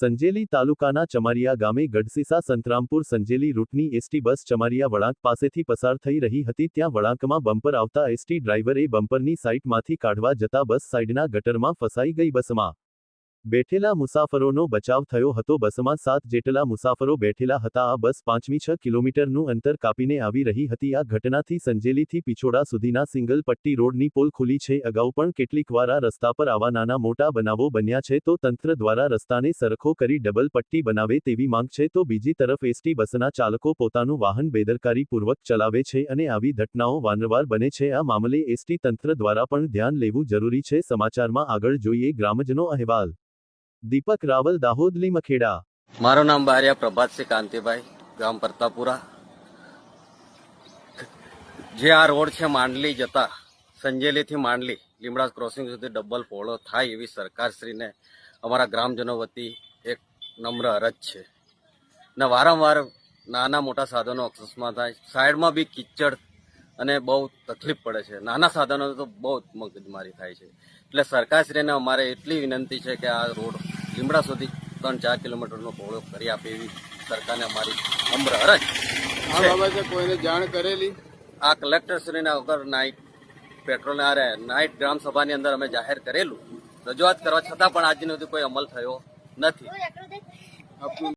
સંજેલી તાલુકાના ચમારિયા ગામે ગઢસીસા સંતરામપુર સંજેલી રૂટની એસટી બસ ચમારિયા વળાંક પાસેથી પસાર થઈ રહી હતી. ત્યાં વળાંકમાં બમ્પર આવતા એસટી ડ્રાઈવરે બમ્પરની સાઇટમાંથી કાઢવા જતા બસ સાઇડના ગટરમાં ફસાઈ ગઈ બસમાં બેઠેલા મુસાફરોનો બચાવ થયો હતો. બસમાં સાત જેટલા મુસાફરો બેઠેલા હતા. આ બસ પાંચમી છ કિલોમીટરનું અંતર કાપીને આવી રહી હતી. આ ઘટનાથી સંજેલીથી પિછોડા સુધીના સિંગલ પટ્ટી રોડની પોલ ખુલી છે. અગાઉ પણ કેટલીક વાર આ રસ્તા પર આવા નાના મોટા બનાવો બન્યા છે. તો તંત્ર દ્વારા રસ્તાને સરખો કરી ડબલ પટ્ટી બનાવે તેવી માંગ છે. તો બીજી તરફ એસટી બસના ચાલકો પોતાનું વાહન બેદરકારીપૂર્વક ચલાવે છે અને આવી ઘટનાઓ વારંવાર બને છે. આ મામલે એસટી તંત્ર દ્વારા પણ ધ્યાન લેવું જરૂરી છે. સમાચારમાં આગળ જોઈએ ગ્રામજનો અહેવાલ. દીપક રાવલ દાહોદ લીમખેડા મારું નામ બારિયા પ્રભાતસિંહ કાંતિભાઈ, ગામ પ્રતાપુરા. જે આ રોડ છે માંડલી જતા, સંજેલીથી માંડલી લીમડા ક્રોસિંગ સુધી ડબલ પહોળો થાય એવી સરકારશ્રીને અમારા ગ્રામજનો વતી એક નમ્ર અરજ છે. ને વારંવાર નાના મોટા સાધનો અકસ્માત થાય, સાઈડમાં બી કિચડ અને બહુ તકલીફ પડે છે. નાના સાધનો તો બહુ મગજમારી થાય છે. એટલે સરકારશ્રીને અમારે એટલી વિનંતી છે કે આ રોડ લીમડા સુધી ત્રણ ચાર કિલોમીટરનો પહોળો કરી આપે એવી સરકારને અમારી અમ્ર અરજ આ બાબતે કોઈને જાણ કરેલી? આ કલેક્ટરશ્રીના વગર નાઇટ પેટ્રોલ આરે નાઇટ ગ્રામ સભાની અંદર અમે જાહેર કરેલું. રજૂઆત કરવા છતાં પણ આજનો સુધી કોઈ અમલ થયો નથી.